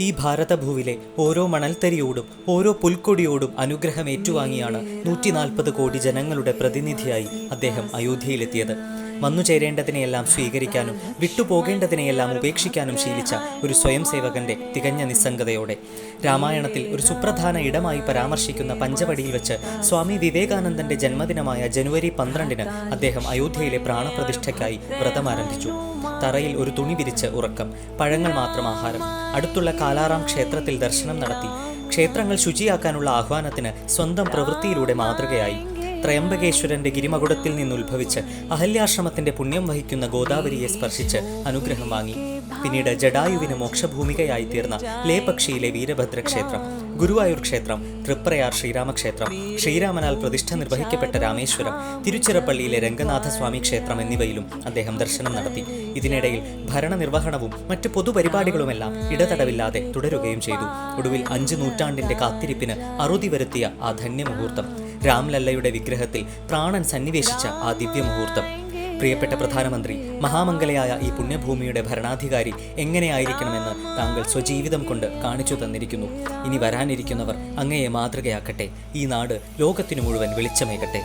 ഈ ഭാരതഭൂവിലെ ഓരോ മണൽത്തരിയോടും ഓരോ പുൽക്കൊടിയോടും അനുഗ്രഹം ഏറ്റുവാങ്ങിയാണ് നൂറ്റി കോടി ജനങ്ങളുടെ പ്രതിനിധിയായി അദ്ദേഹം അയോധ്യയിലെത്തിയത്. വന്നു ചേരേണ്ടതിനെയെല്ലാം സ്വീകരിക്കാനും വിട്ടുപോകേണ്ടതിനെയെല്ലാം ഉപേക്ഷിക്കാനും ശീലിച്ച ഒരു സ്വയം സേവകന്റെ തികഞ്ഞ നിസ്സംഗതയോടെ. രാമായണത്തിൽ ഒരു സുപ്രധാന ഇടമായി പരാമർശിക്കുന്ന പഞ്ചവടിയിൽ വെച്ച് സ്വാമി വിവേകാനന്ദന്റെ ജന്മദിനമായ ജനുവരി പന്ത്രണ്ടിന് അദ്ദേഹം അയോധ്യയിലെ പ്രാണപ്രതിഷ്ഠയ്ക്കായി വ്രതമാരംഭിച്ചു. തറയിൽ ഒരു തുണി വിരിച്ച് ഉറക്കം പഴങ്ങൾ മാത്രം ആഹാരം അടുത്തുള്ള കാലാറാം ക്ഷേത്രത്തിൽ ദർശനം നടത്തി ക്ഷേത്രങ്ങൾ ശുചിയാക്കാനുള്ള ആഹ്വാനത്തിന് സ്വന്തം പ്രവൃത്തിയിലൂടെ മാതൃകയായി. ത്രയംബകേശ്വരന്റെ ഗിരിമകുടത്തിൽ നിന്നുത്ഭവിച്ച് അഹല്യാശ്രമത്തിന്റെ പുണ്യം വഹിക്കുന്ന ഗോദാവരിയെ സ്പർശിച്ച് അനുഗ്രഹം വാങ്ങി. പിന്നീട് ജഡായുവിന് മോക്ഷഭൂമികയായി തീർന്ന ലേപക്ഷിയിലെ വീരഭദ്ര ക്ഷേത്രം ഗുരുവായൂർ ക്ഷേത്രം തൃപ്രയാർ ശ്രീരാമക്ഷേത്രം ശ്രീരാമനാൽ പ്രതിഷ്ഠ നിർവഹിക്കപ്പെട്ട രാമേശ്വരം തിരുച്ചിറപ്പള്ളിയിലെ രംഗനാഥസ്വാമി ക്ഷേത്രം എന്നിവയിലും അദ്ദേഹം ദർശനം നടത്തി. ഇതിനിടയിൽ ഭരണനിർവഹണവും മറ്റ് പൊതുപരിപാടികളുമെല്ലാം ഇടതടവില്ലാതെ തുടരുകയും ചെയ്തു. ഒടുവിൽ അഞ്ച് നൂറ്റാണ്ടിന്റെ കാത്തിരിപ്പിന് അറുതി വരുത്തിയ ആ ധന്യമുഹൂർത്തം രാംലല്ലയുടെ വിഗ്രഹത്തിൽ പ്രാണൻ സന്നിവേശിച്ച ആ ദിവ്യമുഹൂർത്തം. പ്രിയപ്പെട്ട പ്രധാനമന്ത്രി മഹാമംഗലയായ ഈ പുണ്യഭൂമിയുടെ ഭരണാധികാരി എങ്ങനെയായിരിക്കണമെന്ന് താങ്കൾ സ്വജീവിതം കൊണ്ട് കാണിച്ചു തന്നിരിക്കുന്നു. ഇനി വരാനിരിക്കുന്നവർ അങ്ങയെ മാതൃകയാക്കട്ടെ. ഈ നാട് ലോകത്തിനു മുഴുവൻ വെളിച്ചമേകട്ടെ.